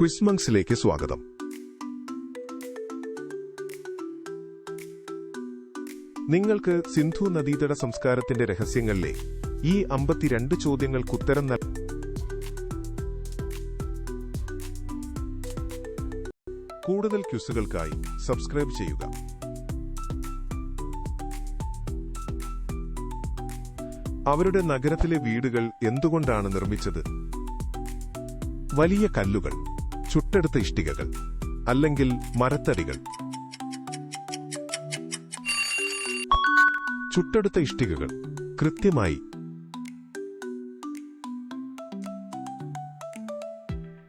ക്വിസ്മങ്സിലേക്ക് സ്വാഗതം. നിങ്ങൾക്ക് സിന്ധു നദീതട സംസ്കാരത്തിന്റെ രഹസ്യങ്ങളിലെ ഈ അമ്പത്തിരണ്ട് ചോദ്യങ്ങൾക്ക് ഉത്തരം നൽ കൂടുതൽ ക്യൂസുകൾക്കായി സബ്സ്ക്രൈബ് ചെയ്യുക. അവരുടെ നഗരത്തിലെ വീടുകൾ എന്തുകൊണ്ടാണ് നിർമ്മിച്ചത്? വലിയ കല്ലുകൾ ചുട്ടെടുത്ത ഇഷ്ടികകൾ അല്ലെങ്കിൽ മരത്തടികൾ. ചുട്ടെടുത്ത ഇഷ്ടികകൾ കൃത്യമായി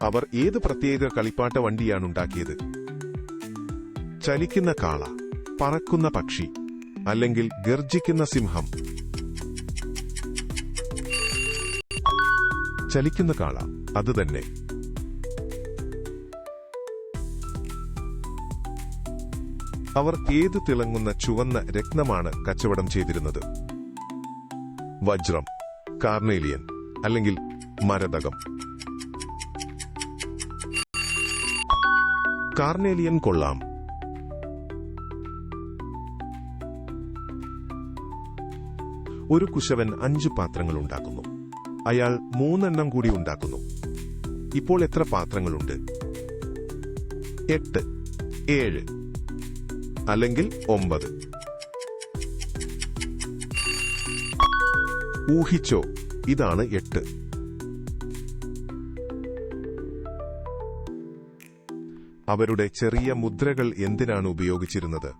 അവർ ഏത് പ്രത്യേക കളിപ്പാട്ട വണ്ടിയാണ് ഉണ്ടാക്കിയത് ചലിക്കുന്ന കാള പറക്കുന്ന പക്ഷി അല്ലെങ്കിൽ ഗർജിക്കുന്ന സിംഹം. ചലിക്കുന്ന കാള അത് തന്നെ. അവർ ഏതു തിളങ്ങുന്ന ചുവന്ന രത്നമാണ് കച്ചവടം ചെയ്തിരുന്നത്? വജ്രം കാർണേലിയൻ അല്ലെങ്കിൽ മരതകം. കാർണേലിയൻ കൊള്ളാം. ഒരു കുശവൻ അഞ്ച് പാത്രങ്ങൾ ഉണ്ടാക്കുന്നു. അയാൾ മൂന്നെണ്ണം കൂടി ഉണ്ടാക്കുന്നു. ഇപ്പോൾ എത്ര പാത്രങ്ങളുണ്ട്? എട്ട് ഏഴ് അല്ലെങ്കിൽ ഒമ്പത്. ഊഹിച്ചോ ഇതാണ് എട്ട്. അവരുടെ ചെറിയ മുദ്രകൾ എന്തിനാണ് ഉപയോഗിച്ചിരുന്നത്?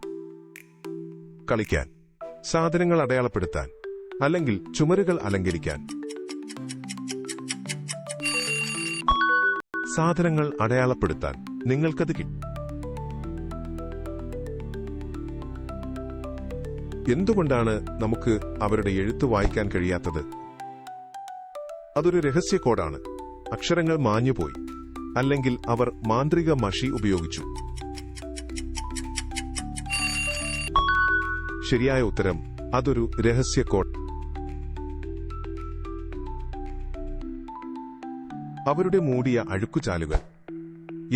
കളിക്കാൻ സാധനങ്ങൾ അടയാളപ്പെടുത്താൻ അല്ലെങ്കിൽ ചുമരുകൾ അലങ്കരിക്കാൻ. സാധനങ്ങൾ അടയാളപ്പെടുത്താൻ നിങ്ങൾക്കത് കിട്ടും എന്തുകൊണ്ടാണ് നമുക്ക് അവരുടെ എഴുത്ത് വായിക്കാൻ കഴിയാത്തത്? അതൊരു രഹസ്യ കോഡാണ്. അക്ഷരങ്ങൾ മാഞ്ഞുപോയി. അല്ലെങ്കിൽ അവർ മാന്ത്രിക മഷി ഉപയോഗിച്ചു. ശരിയായ ഉത്തരം അതൊരു രഹസ്യ കോഡ്. അവരുടെ മൂടിയ അഴുക്കുചാലുകൾ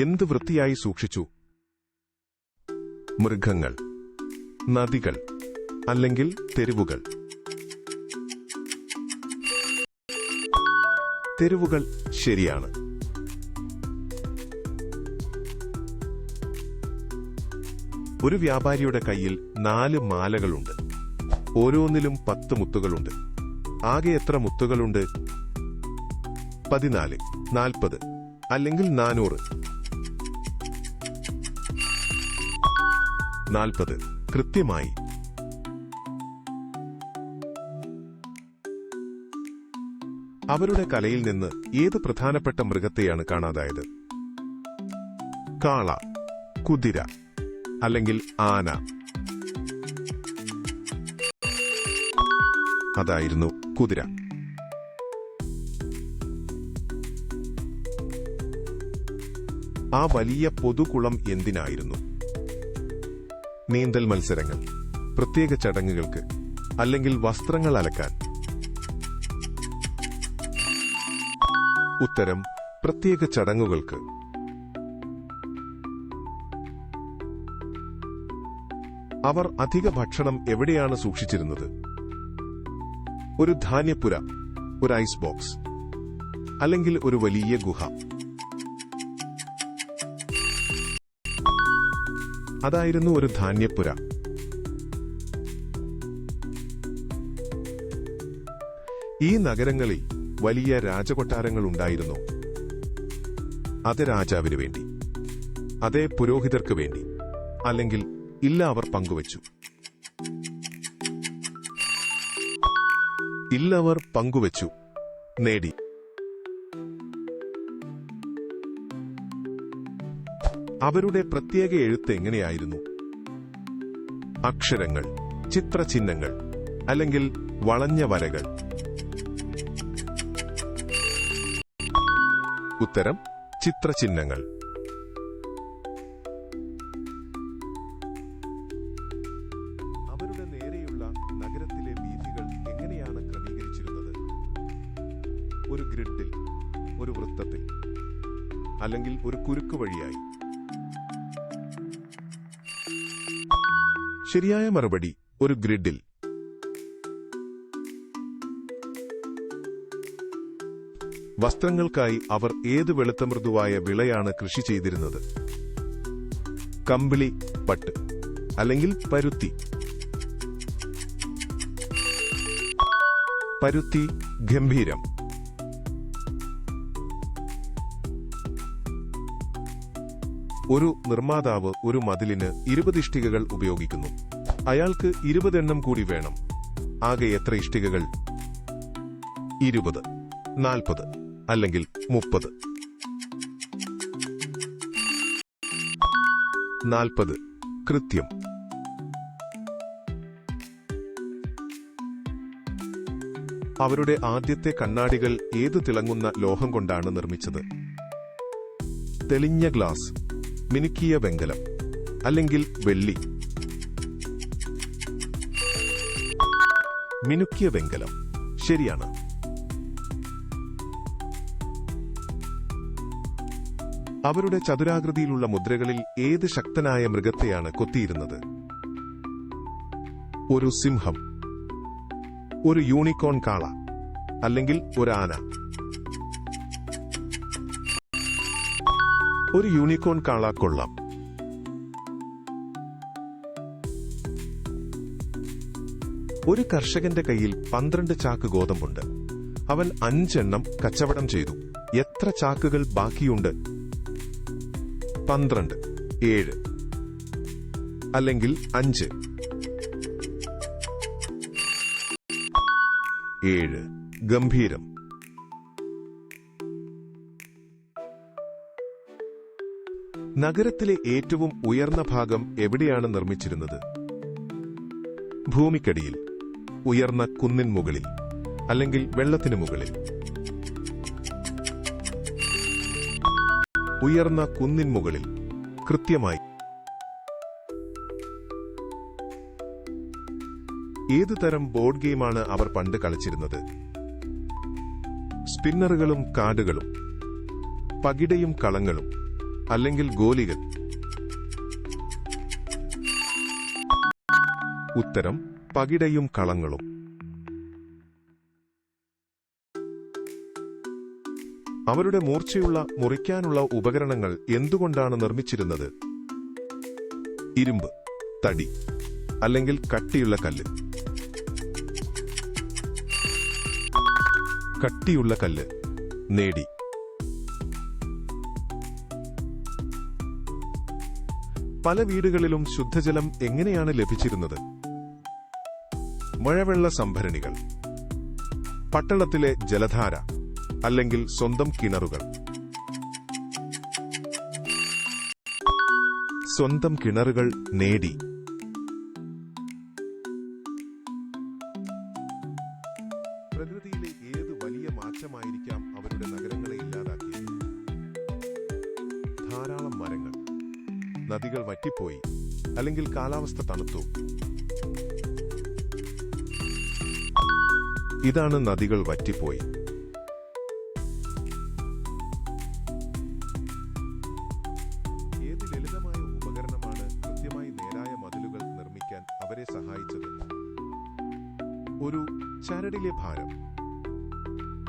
എന്ത് വൃത്തിയായി സൂക്ഷിച്ചു? മൃഗങ്ങൾ നദികൾ അല്ലെങ്കിൽ തെരുവുകൾ. തെരുവുകൾ ശരിയാണ്. ഒരു വ്യാപാരിയുടെ കയ്യിൽ നാല് മാലകളുണ്ട്. ഓരോന്നിലും പത്ത് മുത്തുകളുണ്ട്. ആകെ എത്ര മുത്തുകളുണ്ട്? പതിനാല് നാൽപ്പത് അല്ലെങ്കിൽ നാനൂറ്? നാൽപ്പത്. കൃത്യമായി അവരുടെ കലയിൽ നിന്ന് ഏത് പ്രധാനപ്പെട്ട മൃഗത്തെയാണ് കാണാതായത്? കാള കുതിര അല്ലെങ്കിൽ ആന. അതായിരുന്നു കുതിര. ആ വലിയ പൊതുകുളം എന്തിനായിരുന്നു? നീന്തൽ മത്സരങ്ങൾ പ്രത്യേക ചടങ്ങുകൾക്ക് അല്ലെങ്കിൽ വസ്ത്രങ്ങൾ അലക്കാൻ. ഉത്തരം പ്രത്യേക ചടങ്ങുകൾക്ക്. അവർ അധിക ഭക്ഷണം എവിടെയാണ് സൂക്ഷിച്ചിരുന്നത്? ഒരു ധാന്യപ്പുര ഒരു ഐസ് ബോക്സ് അല്ലെങ്കിൽ ഒരു വലിയ ഗുഹ. അതായിരുന്നു ഒരു ധാന്യപ്പുര. ഈ നഗരങ്ങളിൽ വലിയ രാജകൊട്ടാരങ്ങൾ ഉണ്ടായിരുന്നു അത് രാജാവിന് വേണ്ടി അതേ പുരോഹിതർക്ക് വേണ്ടി അല്ലെങ്കിൽ ഇല്ല അവർ പങ്കുവച്ചു. ഇല്ല അവർ പങ്കുവച്ചു നേടി. അവരുടെ പ്രത്യേക എഴുത്ത് എങ്ങനെയായിരുന്നു? അക്ഷരങ്ങൾ ചിത്രചിഹ്നങ്ങൾ അല്ലെങ്കിൽ വളഞ്ഞ വരകൾ. ഉത്തരം ചിത്രചിഹ്നങ്ങൾ. അവരുടെ നേരെയുള്ള നഗരത്തിലെ വീഥികൾ എങ്ങനെയാണ് ക്രമീകരിച്ചിരുന്നത്? ഒരു ഗ്രിഡിൽ ഒരു വൃത്തത്തിൽ അല്ലെങ്കിൽ ഒരു കുരുക്ക് വഴിയായി? ശരിയായ മറുപടി ഒരു ഗ്രിഡിൽ വസ്ത്രങ്ങൾക്കായി അവർ ഏത് വെളുത്ത മൃദുവായ വിളയാണ് കൃഷി ചെയ്തിരുന്നത്? കമ്പിളി പട്ട് അല്ലെങ്കിൽ പരുത്തി? പരുത്തി ഗംഭീരം. ഒരു നിർമ്മാതാവ് ഒരു മതിലിന് ഇരുപത് ഇഷ്ടികകൾ ഉപയോഗിക്കുന്നു. അയാൾക്ക് ഇരുപതെണ്ണം കൂടി വേണം. ആകെ എത്ര ഇഷ്ടികകൾ? ഇരുപത്. നാൽപ്പത്. അല്ലെങ്കിൽ മുപ്പത്. നാൽപ്പത്. കൃത്യം. അവരുടെ ആദ്യത്തെ കണ്ണാടികൾ ഏത് തിളങ്ങുന്ന ലോഹം കൊണ്ടാണ് നിർമ്മിച്ചത്? തെളിഞ്ഞ ഗ്ലാസ് മിനുക്കിയ വെങ്കലം അല്ലെങ്കിൽ വെള്ളി. മിനുക്കിയ വെങ്കലം. ശരിയാണ്. അവരുടെ ചതുരാകൃതിയിലുള്ള മുദ്രകളിൽ ഏത് ശക്തനായ മൃഗത്തെയാണ് കൊത്തിയിരുന്നത്? ഒരു സിംഹം ഒരു യൂണിക്കോൺ കാള അല്ലെങ്കിൽ ഒരു ആന. ഒരു യൂണിക്കോൺ കാള കൊള്ളാം. ഒരു കർഷകന്റെ കയ്യിൽ പന്ത്രണ്ട് ചാക്ക് ഗോതമ്പുണ്ട്. അവൻ അഞ്ചെണ്ണം കച്ചവടം ചെയ്തു. എത്ര ചാക്കുകൾ ബാക്കിയുണ്ട്? പന്ത്രണ്ട് ഏഴ് അല്ലെങ്കിൽ അഞ്ച്. ഏഴ് ഗംഭീരം. നഗരത്തിലെ ഏറ്റവും ഉയർന്ന ഭാഗം എവിടെയാണ് നിർമ്മിച്ചിരുന്നത്? ഭൂമിക്കടിയിൽ ഉയർന്ന കുന്നിൻ മുകളിൽ അല്ലെങ്കിൽ വെള്ളത്തിനു മുകളിൽ. ഉയർന്ന കുന്നിൻ മുകളിൽ കൃത്യമായി ഏതു തരം ബോർഡ് ഗെയിമാണ് അവർ പണ്ട് കളിച്ചിരുന്നത്? സ്പിന്നറുകളും കാർഡുകളും പകിടയും കളങ്ങളും അല്ലെങ്കിൽ ഗോലികൾ? ഉത്തരം പകിടയും കളങ്ങളും. അവരുടെ മൂർച്ചയുള്ള മുറിക്കാനുള്ള ഉപകരണങ്ങൾ എന്തുകൊണ്ടാണ് നിർമ്മിച്ചിരുന്നത്? ഇരുമ്പ് തടി അല്ലെങ്കിൽ കട്ടിയുള്ള കല്ല്. കട്ടിയുള്ള കല്ല് നേടി. പല വീടുകളിലും ശുദ്ധജലം എങ്ങനെയാണ് ലഭിച്ചിരുന്നത്? മഴവെള്ള സംഭരണികൾ. പട്ടണത്തിലെ ജലധാര. അല്ലെങ്കിൽ സ്വന്തം കിണറുകൾ. സ്വന്തം കിണറുകൾ നേടി. പ്രകൃതിയിലെ ഏത് വലിയ മാറ്റമായിരിക്കാം അവരുടെ നഗരങ്ങളെ ഇല്ലാതാക്കിയത്? ധാരാളം മരങ്ങൾ. നദികൾ വറ്റിപ്പോയി. അല്ലെങ്കിൽ കാലാവസ്ഥ തണുത്തു. ഇതാണ് നദികൾ വറ്റിപ്പോയി. സഹായിച്ചത്. ഒരു ചരടിലെ ഭാരം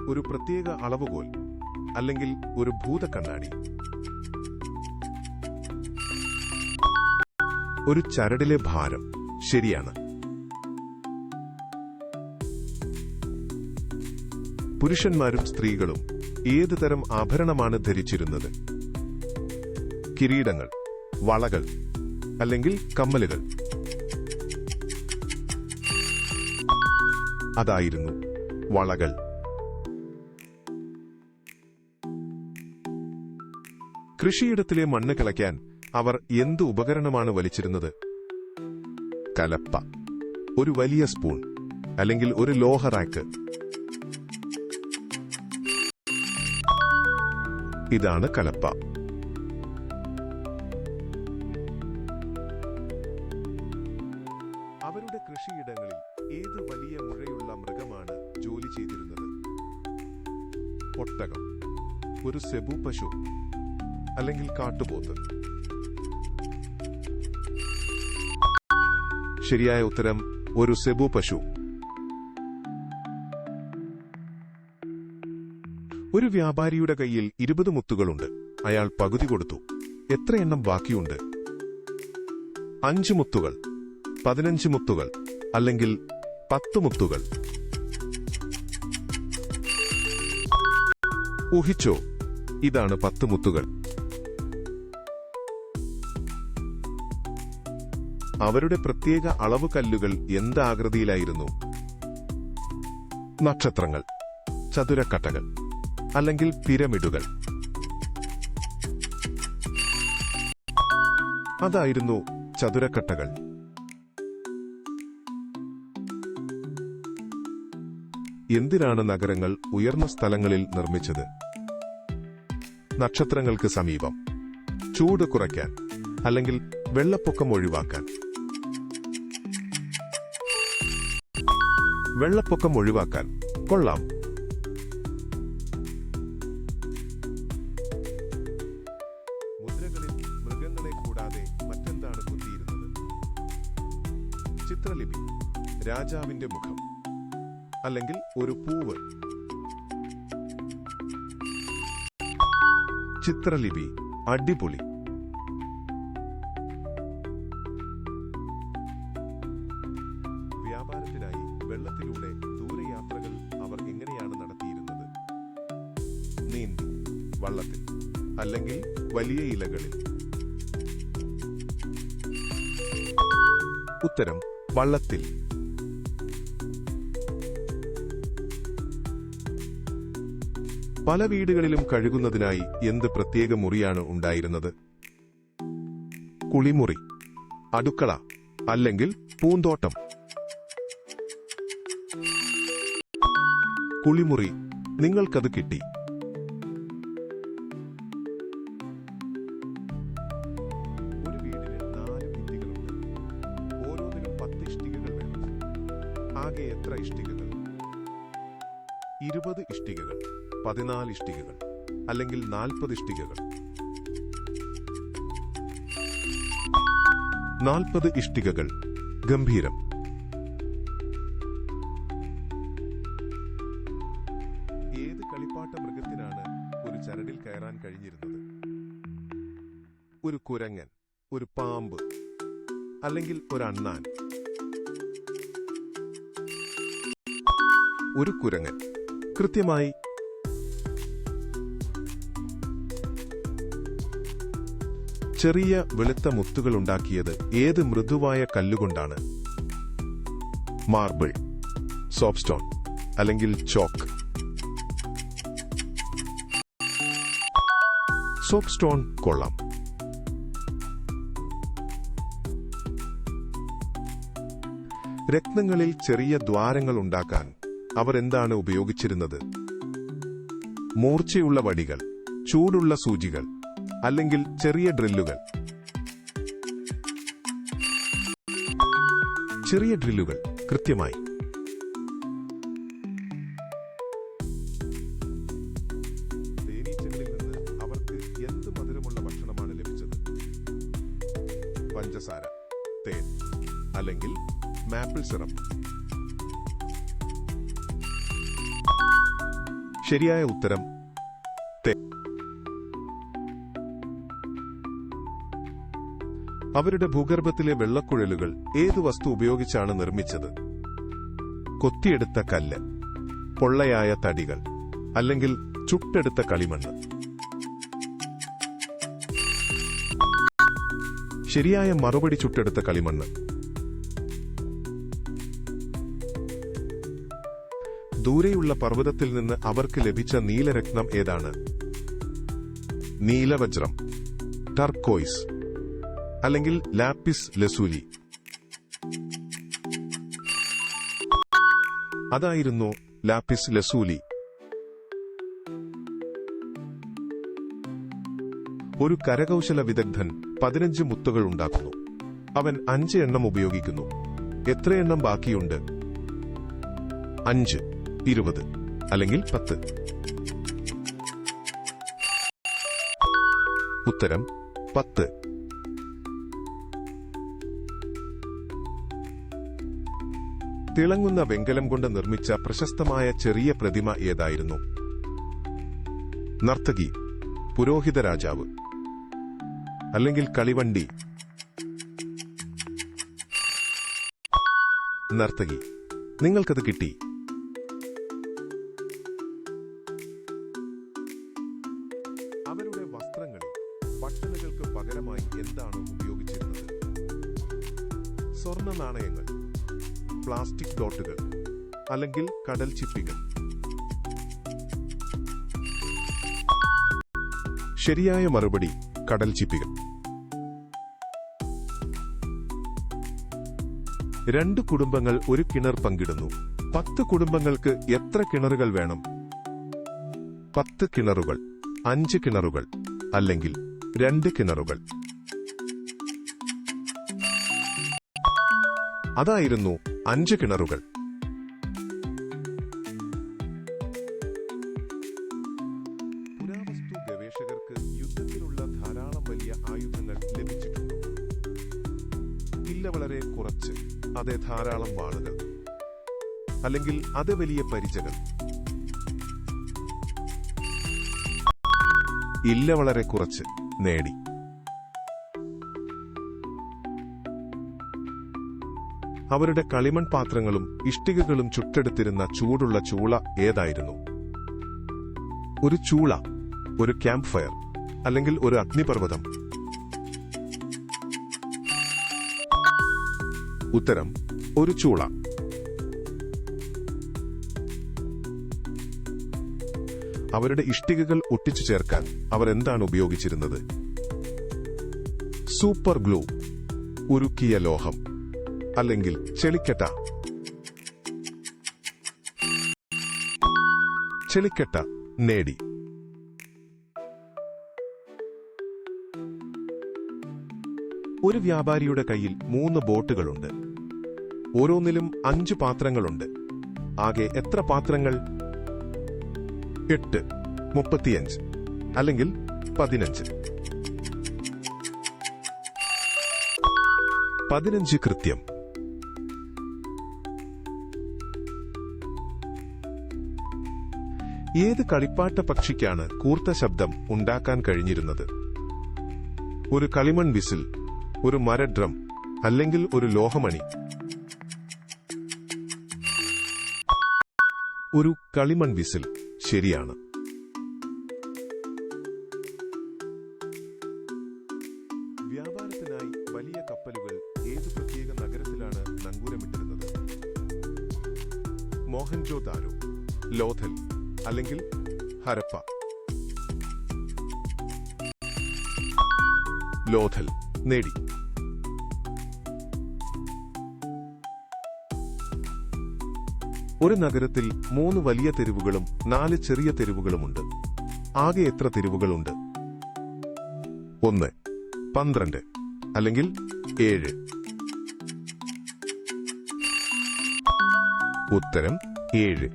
ഒരു പ്രത്യേക അളവുകോൽ അല്ലെങ്കിൽ ഒരു ഭൂതക്കണ്ണാടി. ഒരു ചരടിലെ ഭാരം ശരിയാണ്. പുരുഷന്മാരും സ്ത്രീകളും ഏത് തരം ആഭരണമാണ് ധരിച്ചിരുന്നത്? കിരീടങ്ങൾ വളകൾ അല്ലെങ്കിൽ കമ്മലുകൾ. അതായിരുന്നു വളകൾ. കൃഷിയിടത്തിലെ മണ്ണ് കിളയ്ക്കാൻ അവർ എന്ത് ഉപകരണമാണ് വലിച്ചിരുന്നത്? കലപ്പ. ഒരു വലിയ സ്പൂൺ അല്ലെങ്കിൽ ഒരു ലോഹ റാക്ക്. ഇതാണ് കലപ്പ. സെബു പശു അല്ലെങ്കിൽ കാട്ടുപോത്ത്. ശരിയായ ഉത്തരം ഒരു സെബു പശു. ഒരു വ്യാപാരിയുടെ കയ്യിൽ ഇരുപത് മുത്തുകളുണ്ട്. അയാൾ പകുതി കൊടുത്തു. എത്ര എണ്ണം ബാക്കിയുണ്ട്? അഞ്ച് മുത്തുകൾ പതിനഞ്ച് മുത്തുകൾ അല്ലെങ്കിൽ പത്ത് മുത്തുകൾ. ഊഹിച്ചോ? ഇതാണ് പത്ത് മുത്തുകൾ. അവരുടെ പ്രത്യേക അളവ് കല്ലുകൾ എന്താകൃതിയിലായിരുന്നു നക്ഷത്രങ്ങൾ ചതുരക്കട്ടകൾ അല്ലെങ്കിൽ പിരമിഡുകൾ. അതായിരുന്നു ചതുരക്കട്ടകൾ. എന്തിനാണ് നഗരങ്ങൾ ഉയർന്ന സ്ഥലങ്ങളിൽ നിർമ്മിച്ചത്? നക്ഷത്രങ്ങൾക്ക് സമീപം. ചൂട് കുറയ്ക്കാൻ അല്ലെങ്കിൽ വെള്ളപ്പൊക്കം ഒഴിവാക്കാൻ. വെള്ളപ്പൊക്കം ഒഴിവാക്കാൻ. കൊള്ളാം. മുദ്രകളിൽ മൃഗങ്ങളെ കൂടാതെ മറ്റെന്താണ് കുത്തിയിരുന്നത്? ചിത്രലിപി രാജാവിന്റെ മുഖം അല്ലെങ്കിൽ ഒരു പൂവ്. ചിത്രലിപി അടിപൊളി. വ്യാപാരത്തിനായി വെള്ളത്തിലൂടെ ദൂരയാത്രകൾ അവർ എങ്ങനെയാണ് നടത്തിയിരുന്നത്? നീന്തി വള്ളത്തിൽ അല്ലെങ്കിൽ വലിയ ഇലകളിൽ. ഉത്തരം വള്ളത്തിൽ. പല വീടുകളിലും കഴുകുന്നതിനായി എന്ത് പ്രത്യേക മുറിയാണ് ഉണ്ടായിരുന്നത്? കുളിമുറി അടുക്കള അല്ലെങ്കിൽ പൂന്തോട്ടം. കുളിമുറി നിങ്ങൾക്കത് കിട്ടി. ഒരു വീടിന് നാല് ഭിത്തികളുണ്ട്. ഓരോന്നിനും പത്ത് ഇഷ്ടികകൾ വേണം. ആകെ എത്ര ഇഷ്ടികകൾ? ഇരുപത് ഇഷ്ടികകൾ. പതിനാല് ഇഷ്ടികകൾ അല്ലെങ്കിൽ നാൽപ്പത് ഇഷ്ടികകൾ. നാൽപ്പത് ഇഷ്ടികകൾ ഗംഭീരം. ഏത് കളിപ്പാട്ട മൃഗത്തിനാണ് ഒരു ചരടിൽ കയറാൻ കഴിഞ്ഞിരുന്നത്? ഒരു കുരങ്ങൻ ഒരു പാമ്പ് അല്ലെങ്കിൽ ഒരു അണ്ണാൻ? ഒരു കുരങ്ങൻ. കൃത്യമായി ചെറിയ വെളുത്ത മുത്തുകൾ ഉണ്ടാക്കിയത് ഏത് മൃദുവായ കല്ലുകൊണ്ടാണ്? മാർബിൾ സോപ്സ്റ്റോൺ അല്ലെങ്കിൽ ചോക്ക്? സോപ്പ് സ്റ്റോൺ കൊള്ളാം. രത്നങ്ങളിൽ ചെറിയ ദ്വാരങ്ങൾ ഉണ്ടാക്കാൻ അവർ എന്താണ് ഉപയോഗിച്ചിരുന്നത്? മൂർച്ചയുള്ള വടികൾ ചൂടുള്ള സൂചികൾ അല്ലെങ്കിൽ ചെറിയ ഡ്രില്ലുകൾ. ചെറിയ ഡ്രില്ലുകൾ കൃത്യമായി. തേനീച്ചകളിൽ നിന്ന് അവർക്ക് എന്ത് മധുരമുള്ള ഭക്ഷണമാണ് ലഭിച്ചത്? പഞ്ചസാര തേൻ അല്ലെങ്കിൽ മാപ്പിൾ സിറപ്പ്. ശരിയായ ഉത്തരം അവരുടെ ഭൂഗർഭത്തിലെ വെള്ളക്കുഴലുകൾ ഏതു വസ്തു ഉപയോഗിച്ചാണ് നിർമ്മിച്ചത്? കൊത്തിയെടുത്ത കല്ല് പൊള്ളയായ തടികൾ അല്ലെങ്കിൽ ചുട്ടെടുത്ത കളിമണ്ണ്. ശരിയായ മറുപടി ചുട്ടെടുത്ത കളിമണ്ണ്. ദൂരെയുള്ള പർവതത്തിൽ നിന്ന് അവർക്ക് ലഭിച്ച നീലരത്നം ഏതാണ്? നീലവജ്രം ടർക്കോയ്സ്. അല്ലെങ്കിൽ ലാപ്പിസ് ലസൂലി. അതായിരുന്നു ലാപ്പിസ് ലസൂലി. ഒരു കരകൗശല വിദഗ്ധൻ പതിനഞ്ച് മുത്തുകൾ ഉണ്ടാക്കുന്നു. അവൻ അഞ്ച് എണ്ണം ഉപയോഗിക്കുന്നു. എത്ര എണ്ണം ബാക്കിയുണ്ട്? അഞ്ച് ഇരുപത് അല്ലെങ്കിൽ പത്ത്. ഉത്തരം പത്ത്. തിളങ്ങുന്ന വെങ്കലം കൊണ്ട് നിർമ്മിച്ച പ്രശസ്തമായ ചെറിയ പ്രതിമ ഏതായിരുന്നു? നർത്തകി പുരോഹിത രാജാവ് അല്ലെങ്കിൽ കളിവണ്ടി? നർത്തകി നിങ്ങൾക്കത് കിട്ടി. അല്ലെങ്കിൽ കടൽ ചിപ്പികൾ. ശരിയായ മറുപടി കടൽ ചിപ്പികൾ. രണ്ട് കുടുംബങ്ങൾ ഒരു കിണർ പങ്കിടുന്നു. പത്ത് കുടുംബങ്ങൾക്ക് എത്ര കിണറുകൾ വേണം? പത്ത് കിണറുകൾ അഞ്ച് കിണറുകൾ അല്ലെങ്കിൽ രണ്ട് കിണറുകൾ. അതായിരുന്നു അഞ്ച് കിണറുകൾ. ധാരാളം വാളുകൾ. അല്ലെങ്കിൽ അത് വലിയ പരിചകൾ. ഇല്ല വളരെ കുറച്ച് നേടി. അവരുടെ കളിമൺ പാത്രങ്ങളും ഇഷ്ടികകളും ചുട്ടെടുത്തിരുന്ന ചൂടുള്ള ചൂള ഏതായിരുന്നു? ഒരു ചൂള ഒരു ക്യാമ്പ് ഫയർ അല്ലെങ്കിൽ ഒരു അഗ്നിപർവതം? ഉത്തരം ഒരു ചൂള. അവരുടെ ഇഷ്ടികകൾ ഒട്ടിച്ചു ചേർക്കാൻ അവർ എന്താണ് ഉപയോഗിച്ചിരുന്നത്? സൂപ്പർ ഗ്ലൂ ഉരുക്കിയ ലോഹം അല്ലെങ്കിൽ ചെളിക്കട്ട. ചെളിക്കട്ട നേടി. ഒരു വ്യാപാരിയുടെ കയ്യിൽ മൂന്ന് ബോട്ടുകളുണ്ട്. ഓരോന്നിലും അഞ്ച് പാത്രങ്ങളുണ്ട്. ആകെ എത്ര പാത്രങ്ങൾ? എട്ട് മുപ്പത്തിയഞ്ച് അല്ലെങ്കിൽ പതിനഞ്ച്. പതിനഞ്ച് കൃത്യം. ഏത് കളിപ്പാട്ട പക്ഷിക്കാണ് കൂർത്ത ശബ്ദം ഉണ്ടാക്കാൻ കഴിഞ്ഞിരുന്നത്? ഒരു കളിമൺ വിസിൽ ഒരു മരഡ്രം അല്ലെങ്കിൽ ഒരു ലോഹമണി. ഒരു കളിമൺ വിസിൽ. ശരിയാണ്. വ്യാപാരത്തിനായി വലിയ കപ്പലുകൾ ഏത് പ്രത്യേക നഗരത്തിലാണ് നങ്കൂരമിട്ടിരുന്നത്? മോഹൻജോ ദാരോ ലോഥൽ അല്ലെങ്കിൽ ഹരപ്പ? ലോഥൽ നേടി. ഒരു നഗരത്തിൽ മൂന്ന് വലിയ തെരുവുകളും നാല് ചെറിയ തെരുവുകളുമുണ്ട്. ആകെ എത്ര തെരുവുകളുണ്ട്? ഒന്ന് പന്ത്രണ്ട് അല്ലെങ്കിൽ ഏഴ്. ഉത്തരം ഏഴ്.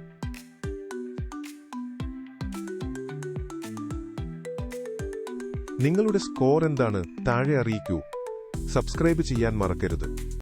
നിങ്ങളുടെ സ്കോർ എന്താണ്? താഴെ അറിയിക്കൂ. സബ്സ്ക്രൈബ് ചെയ്യാൻ മറക്കരുത്.